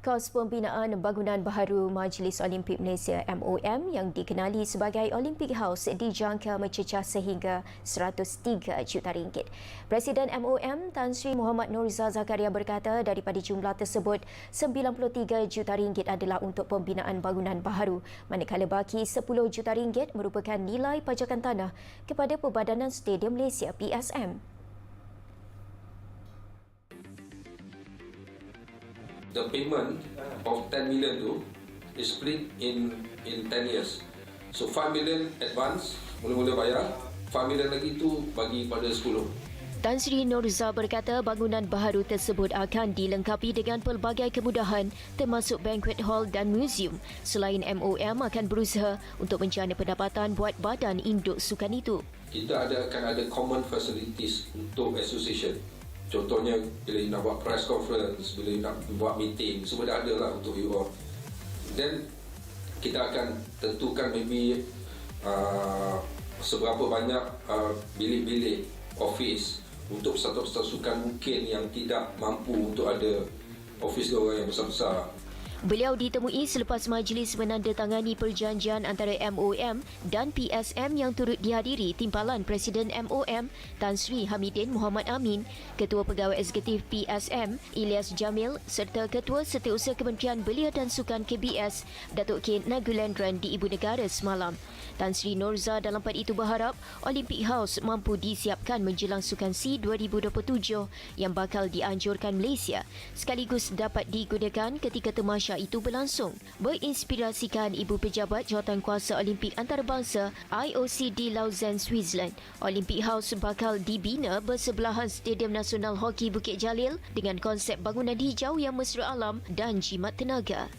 Kos Pembinaan Bangunan Baharu Majlis Olimpik Malaysia MOM yang dikenali sebagai Olympic House dijangka mencecah sehingga 103 juta ringgit. Presiden MOM Tan Sri Muhammad Nurza Zakaria berkata daripada jumlah tersebut 93 juta ringgit adalah untuk pembinaan bangunan baharu manakala baki 10 juta ringgit merupakan nilai pajakan tanah kepada Perbadanan Stadium Malaysia PSM. The payment of 10 million tu is split in in 10 years. So 5 million advance mula-mula bayar, 5 million lagi tu bagi pada 10. Tan Sri Nurza berkata bangunan baharu tersebut akan dilengkapi dengan pelbagai kemudahan termasuk banquet hall dan museum. Selain MOM akan berusaha untuk menjana pendapatan buat badan induk sukan itu. Kita ada akan ada common facilities untuk association. Contohnya bila you nak buat press conference, bila you nak buat meeting, semua dah ada lah untuk you all. Then kita akan tentukan maybe uh, seberapa banyak uh, bilik-bilik office untuk satu-satu sukan mungkin yang tidak mampu untuk ada office orang yang besar-besar. Beliau ditemui selepas majlis menandatangani perjanjian antara MOM dan PSM yang turut dihadiri timpalan Presiden MOM Tan Sri Hamidin Muhammad Amin, Ketua Pegawai Eksekutif PSM Ilyas Jamil serta Ketua Setiausaha Kementerian Belia dan Sukan KBS Datuk K. Nagulendran di Ibu Negara semalam. Tan Sri Norza dalam pada itu berharap Olympic House mampu disiapkan menjelang Sukan SEA 2027 yang bakal dianjurkan Malaysia sekaligus dapat digunakan ketika temasya Malaysia itu berlangsung berinspirasikan Ibu Pejabat Jawatankuasa Olimpik Antarabangsa IOC di Lausanne, Switzerland. Olympic House bakal dibina bersebelahan Stadium Nasional Hoki Bukit Jalil dengan konsep bangunan hijau yang mesra alam dan jimat tenaga.